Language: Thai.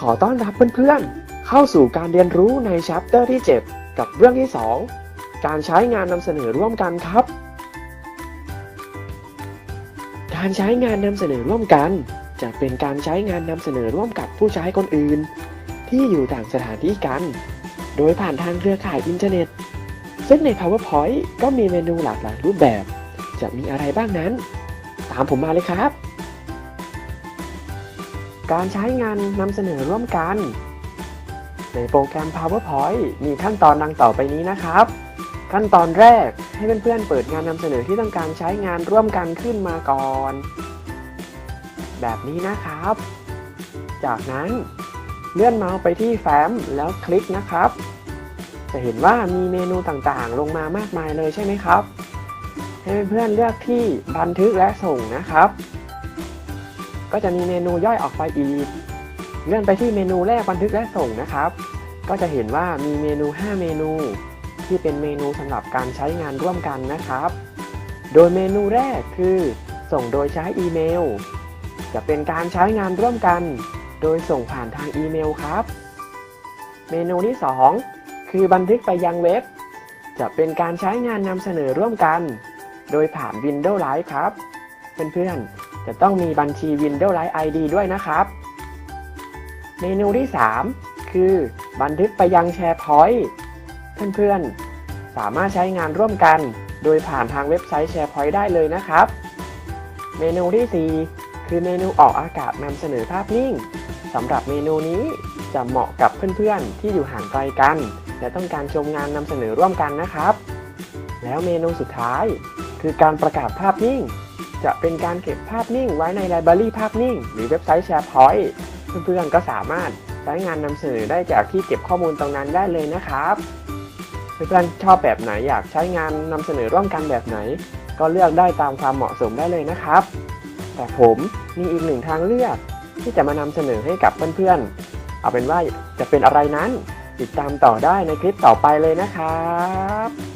ขอต้อนรับเพื่อนๆ เข้าสู่การเรียนรู้ในชปเตอร์ที่ 7 กับเรื่องที่ 2 การใช้งานนำเสนอร่วมกันครับ การใช้งานนำเสนอร่วมกัน จะเป็นการใช้งานนำเสนอร่วมกับผู้ใช้คนอื่น ที่อยู่ต่างสถานที่กัน โดยผ่านทางเครือข่ายอินเทอร์เน็ต ซึ่งใน PowerPoint ก็มีเมนูหลากหลายรูปแบบ จะมีอะไรบ้างนั้น ตามผมมาเลยครับ การใช้งานนำเสนอร่วมกัน ในโปรแกรม PowerPoint มีขั้นตอนดังต่อไปนี้นะครับ ขั้นตอนแรกให้เพื่อนๆเปิดงานนำเสนอที่ต้องการใช้งานร่วมกันขึ้นมาก่อน แบบนี้นะครับ จากนั้นเลื่อนเมาส์ไปที่แฟ้มแล้วคลิกนะครับ จะเห็นว่ามีเมนูต่างๆ ลงมามากมายเลยใช่ไหมครับ ให้เพื่อนๆเลือกที่บันทึกและส่งนะครับ ก็จะมีเมนูย่อยออกไปอีก เลื่อนไปที่เมนูแรกบันทึกและส่งนะครับ ก็จะเห็นว่ามีเมนู 5 เมนู ที่เป็นเมนูสำหรับการใช้งานร่วมกันนะครับ โดยเมนูแรกคือ ส่งโดยใช้อีเมล จะเป็นการใช้งานร่วมกัน โดยส่งผ่านทางอีเมลครับ เมนูที่ 2 คือบันทึกไปยังเว็บ จะเป็นการใช้งานนำเสนอร่วมกัน โดยผ่าน Windows Live ครับเพื่อนๆ จะต้องมีบัญชี Windows Live ID ด้วยนะครับ เมนูที่ 3 คือบันทึกไปยัง SharePoint เพื่อนๆ สามารถใช้งานร่วมกัน โดยผ่านทางเว็บไซต์ SharePoint ได้เลยนะครับ เมนูที่ 4 คือเมนูออกอากาศนำเสนอภาพนิ่งสำหรับเมนูนี้จะเหมาะกับเพื่อนๆ ที่อยู่ห่างไกลกัน และต้องการชมงานนำเสนอร่วมกันนะครับ แล้วเมนูสุดท้าย คือการประกาศภาพนิ่ง จะเป็นการเก็บภาพนิ่งไว้ในไลบรารีภาพนิ่ง หรือเว็บไซต์ SharePoint เพื่อนๆก็สามารถใช้งานนำเสนอได้จากที่เก็บข้อมูลตรงนั้นได้เลยนะครับ เพื่อนๆชอบแบบไหนอยากใช้งานนำเสนอร่วมกันแบบไหน ก็เลือกได้ตามความเหมาะสมได้เลยนะครับ แต่ผมมีอีกหนึ่งทางเลือก ที่จะมานำเสนอให้กับเพื่อนๆ เอาเป็นว่าจะเป็นอะไรนั้น ติดตามต่อได้ในคลิปต่อไปเลยนะครับ